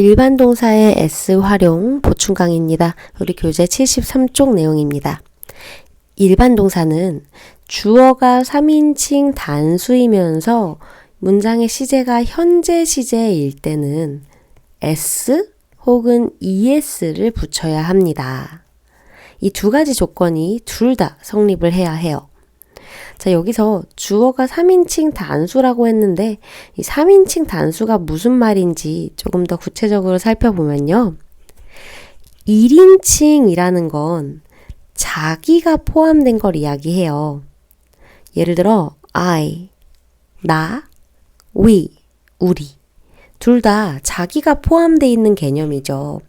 일반 동사의 s 활용 보충 강의입니다. 우리 교재 73쪽 내용입니다. 일반 동사는 주어가 3인칭 단수이면서 문장의 시제가 현재 시제일 때는 s 혹은 es를 붙여야 합니다. 이 두 가지 조건이 둘 다 성립을 해야 해요. 자, 여기서 주어가 3인칭 단수라고 했는데 이 3인칭 단수가 무슨 말인지 조금 더 구체적으로 살펴보면요. 1인칭이라는 건 자기가 포함된 걸 이야기해요. 예를 들어 I, 나, we, 우리 둘 다 자기가 포함되어 있는 개념이죠.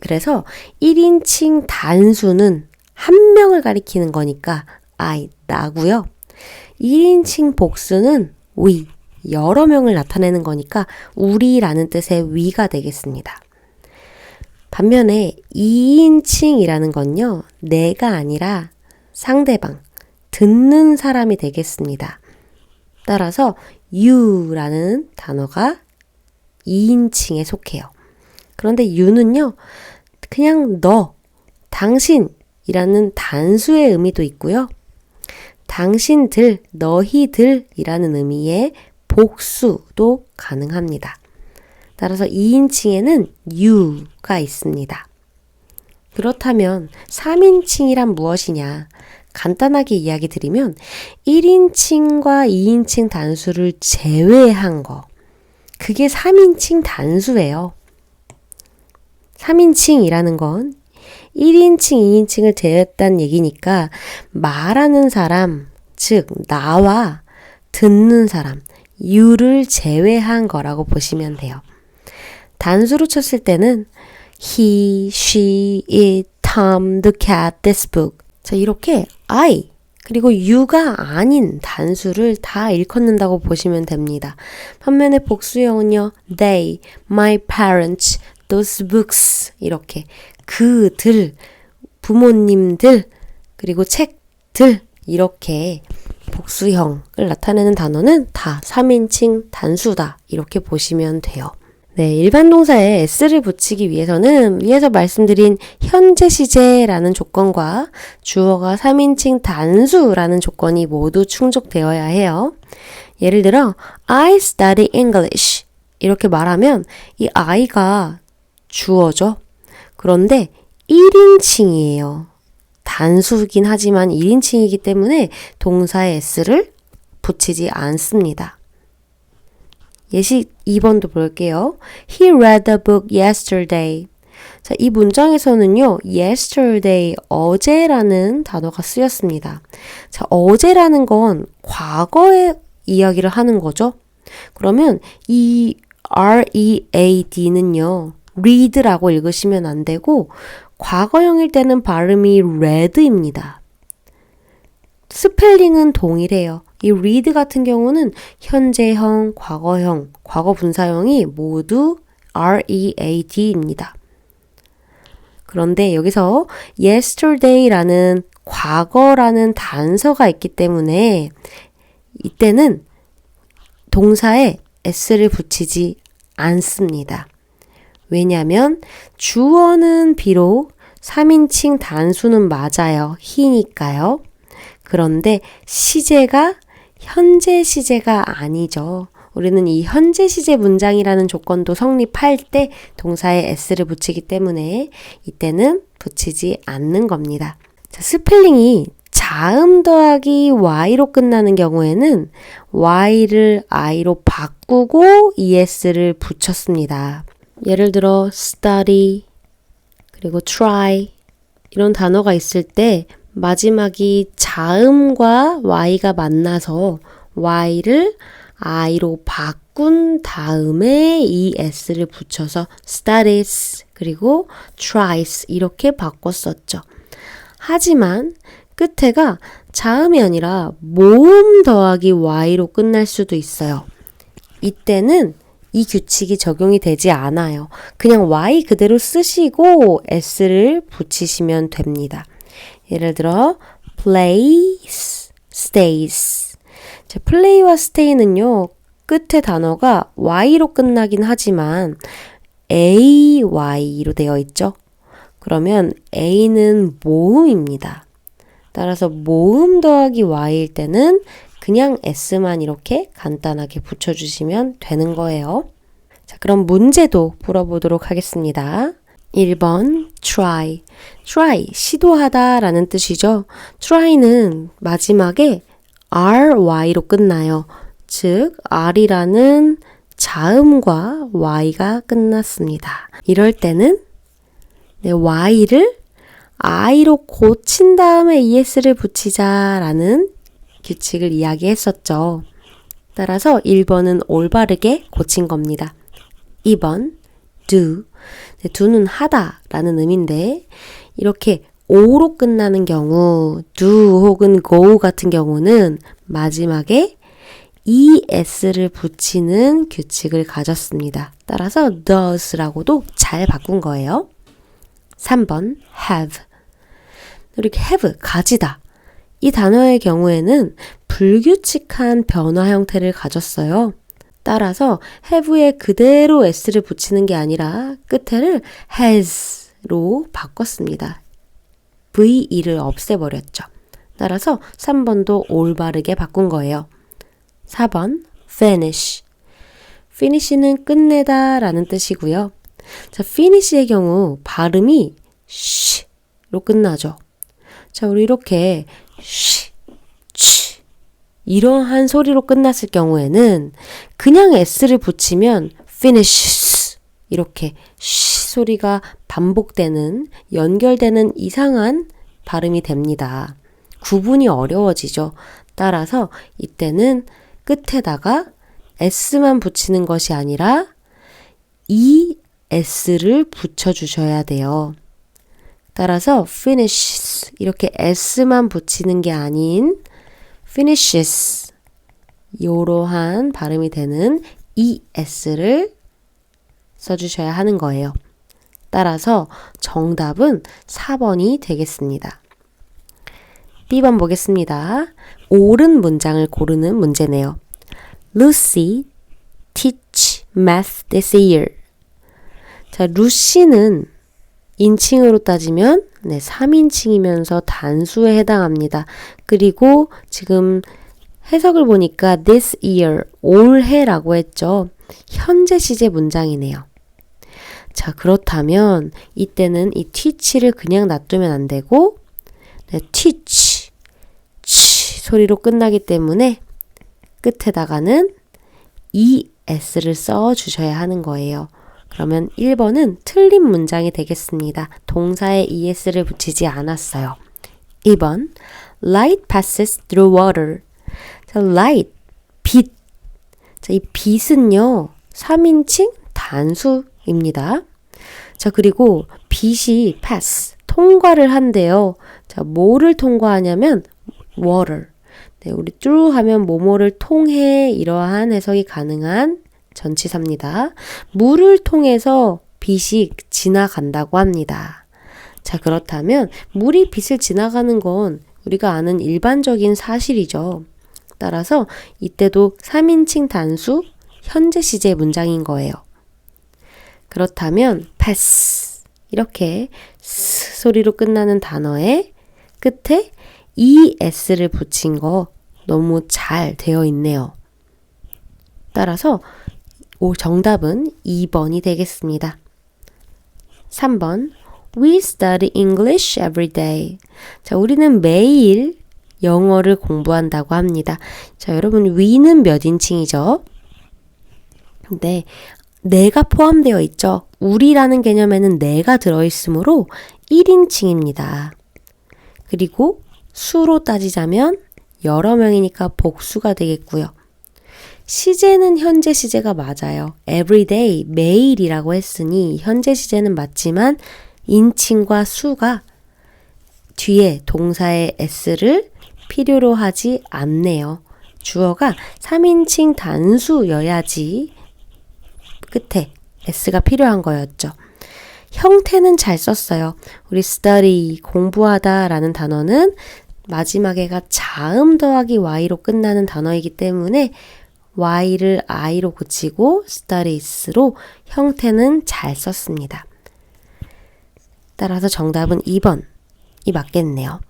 그래서 1인칭 단수는 한 명을 가리키는 거니까 I, 나고요. 1인칭 복수는 we, 여러 명을 나타내는 거니까 우리라는 뜻의 we가 되겠습니다. 반면에 2인칭이라는 건요, 내가 아니라 상대방, 듣는 사람이 되겠습니다. 따라서 you라는 단어가 2인칭에 속해요. 그런데 you는요, 그냥 너, 당신이라는 단수의 의미도 있고요. 당신들, 너희들이라는 의미의 복수도 가능합니다. 따라서 2인칭에는 you가 있습니다. 그렇다면 3인칭이란 무엇이냐? 간단하게 이야기 드리면 1인칭과 2인칭 단수를 제외한 거. 그게 3인칭 단수예요. 3인칭이라는 건 1인칭, 2인칭을 제외했다는 얘기니까 말하는 사람, 즉 나와 듣는 사람, you를 제외한 거라고 보시면 돼요. 단수로 쳤을 때는 he, she, it, Tom, the cat, this book. 자, 이렇게 I 그리고 you가 아닌 단수를 다 일컫는다고 보시면 됩니다. 반면에 복수형은요, they, my parents, those books 이렇게 그들, 부모님들, 그리고 책들, 이렇게 복수형을 나타내는 단어는 다 3인칭 단수다. 이렇게 보시면 돼요. 네, 일반 동사에 s를 붙이기 위해서는 위에서 말씀드린 현재 시제라는 조건과 주어가 3인칭 단수라는 조건이 모두 충족되어야 해요. 예를 들어, I study English. 이렇게 말하면 이 I가 주어죠. 그런데 1인칭이에요. 단수긴 하지만 1인칭이기 때문에 동사에 s를 붙이지 않습니다. 예시 2번도 볼게요. He read the book yesterday. 자, 이 문장에서는요, yesterday, 어제라는 단어가 쓰였습니다. 자, 어제라는 건 과거의 이야기를 하는 거죠. 그러면 이 read는요, read라고 읽으시면 안 되고, 과거형일 때는 발음이 read입니다. 스펠링은 동일해요. 이 read 같은 경우는 현재형, 과거형, 과거 분사형이 모두 read입니다. 그런데 여기서 yesterday라는 과거라는 단서가 있기 때문에 이때는 동사에 s를 붙이지 않습니다. 왜냐하면 주어는 비록 3인칭 단수는 맞아요. he니까요. 그런데 시제가 현재 시제가 아니죠. 우리는 이 현재 시제 문장이라는 조건도 성립할 때 동사에 s를 붙이기 때문에 이때는 붙이지 않는 겁니다. 자, 스펠링이 자음 더하기 y로 끝나는 경우에는 y를 i로 바꾸고 es를 붙였습니다. 예를 들어 study 그리고 try 이런 단어가 있을 때 마지막이 자음과 y가 만나서 y를 i로 바꾼 다음에 이 s를 붙여서 studies 그리고 tries 이렇게 바꿨었죠. 하지만 끝에가 자음이 아니라 모음 더하기 y로 끝날 수도 있어요. 이때는 이 규칙이 적용이 되지 않아요. 그냥 y 그대로 쓰시고 s를 붙이시면 됩니다. 예를 들어 plays, stays. 자, play와 stay는요. 끝에 단어가 y로 끝나긴 하지만 AY로 되어 있죠. 그러면 A는 모음입니다. 따라서 모음 더하기 Y일 때는 그냥 S만 이렇게 간단하게 붙여주시면 되는 거예요. 자, 그럼 문제도 풀어보도록 하겠습니다. 1번 try. try 시도하다 라는 뜻이죠. try는 마지막에 ry로 끝나요. 즉 r이라는 자음과 y가 끝났습니다. 이럴 때는 네, y를 i로 고친 다음에 es를 붙이자라는 규칙을 이야기했었죠. 따라서 1번은 올바르게 고친 겁니다. 2번 do. 네, do는 하다라는 의미인데 이렇게 o로 끝나는 경우 do 혹은 go 같은 경우는 마지막에 es를 붙이는 규칙을 가졌습니다. 따라서 does라고도 잘 바꾼 거예요. 3번 have. 이렇게 have 가지다. 이 단어의 경우에는 불규칙한 변화 형태를 가졌어요. 따라서 have에 그대로 s를 붙이는 게 아니라 끝에를 has로 바꿨습니다. ve를 없애버렸죠. 따라서 3번도 올바르게 바꾼 거예요. 4번 finish. finish는 끝내다 라는 뜻이고요. 자, finish의 경우 발음이 쉬로 끝나죠. 자, 우리 이렇게 쉬, 치 이러한 소리로 끝났을 경우에는 그냥 s를 붙이면 finishes 이렇게 쉬 소리가 반복되는 연결되는 이상한 발음이 됩니다. 구분이 어려워지죠. 따라서 이때는 끝에다가 s만 붙이는 것이 아니라 es를 붙여주셔야 돼요. 따라서 finishes 이렇게 s만 붙이는 게 아닌 finishes 이러한 발음이 되는 es를 써주셔야 하는 거예요. 따라서 정답은 4번이 되겠습니다. B번 보겠습니다. 옳은 문장을 고르는 문제네요. Lucy teach math this year. 자, 루시는 인칭으로 따지면 네, 3인칭이면서 단수에 해당합니다. 그리고 지금 해석을 보니까 this year, 올해라고 했죠. 현재 시제 문장이네요. 자, 그렇다면 이때는 이 teach를 그냥 놔두면 안 되고 네, teach, 치 소리로 끝나기 때문에 끝에다가는 es를 써 주셔야 하는 거예요. 그러면 1번은 틀린 문장이 되겠습니다. 동사에 es를 붙이지 않았어요. 2번 light passes through water. 자, light 빛. 자, 이 빛은요. 3인칭 단수입니다. 자, 그리고 빛이 pass 통과를 한대요. 자, 뭐를 통과하냐면 water. 네, 우리 through 하면 뭐뭐를 통해 이러한 해석이 가능한 전치사입니다. 물을 통해서 빛이 지나간다고 합니다. 자, 그렇다면 물이 빛을 지나가는 건 우리가 아는 일반적인 사실이죠. 따라서 이때도 3인칭 단수 현재 시제 문장인 거예요. 그렇다면 pass 이렇게 스 소리로 끝나는 단어의 끝에 es를 붙인 거 너무 잘 되어 있네요. 따라서 정답은 2번이 되겠습니다. 3번 We study English every day. 자, 우리는 매일 영어를 공부한다고 합니다. 자, 여러분 we는 몇 인칭이죠? 네. 내가 포함되어 있죠. 우리라는 개념에는 내가 들어있으므로 1인칭입니다. 그리고 수로 따지자면 여러 명이니까 복수가 되겠고요. 시제는 현재 시제가 맞아요. everyday, 매일이라고 했으니 현재 시제는 맞지만 인칭과 수가 뒤에 동사의 s를 필요로 하지 않네요. 주어가 3인칭 단수여야지 끝에 s가 필요한 거였죠. 형태는 잘 썼어요. 우리 study, 공부하다 라는 단어는 마지막에가 자음 더하기 y로 끝나는 단어이기 때문에 y를 i로 고치고 studies로 형태는 잘 썼습니다. 따라서 정답은 2번이 맞겠네요.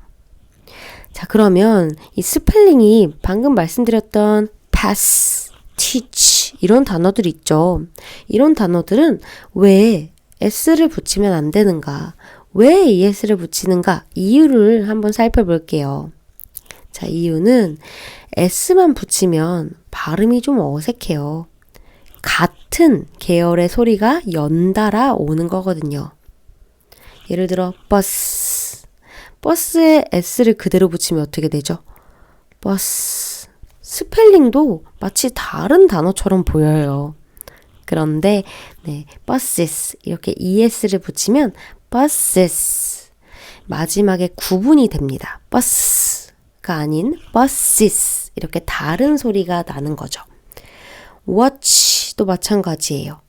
자, 그러면 이 스펠링이 방금 말씀드렸던 pass, teach 이런 단어들 있죠. 이런 단어들은 왜 s를 붙이면 안 되는가? 왜 es를 붙이는가? 이유를 한번 살펴볼게요. 자, 이유는 s만 붙이면 발음이 좀 어색해요. 같은 계열의 소리가 연달아 오는 거거든요. 예를 들어 버스 버스에 s를 그대로 붙이면 어떻게 되죠? 버스 스펠링도 마치 다른 단어처럼 보여요. 그런데 네, buses 이렇게 es를 붙이면 buses 마지막에 구분이 됩니다. bus 가 아닌 buses 이렇게 다른 소리가 나는 거죠. watch도 마찬가지예요.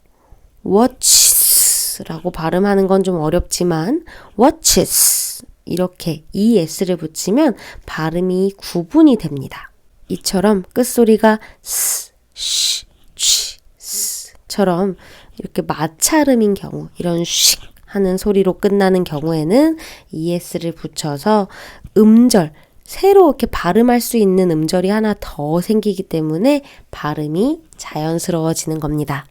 watches라고 발음하는 건 좀 어렵지만 watches 이렇게 es를 붙이면 발음이 구분이 됩니다. 이처럼 끝소리가 s, sh, ch, s처럼 이렇게 마찰음인 경우 이런 씩 하는 소리로 끝나는 경우에는 es를 붙여서 음절 새로 이렇게 발음할 수 있는 음절이 하나 더 생기기 때문에 발음이 자연스러워지는 겁니다.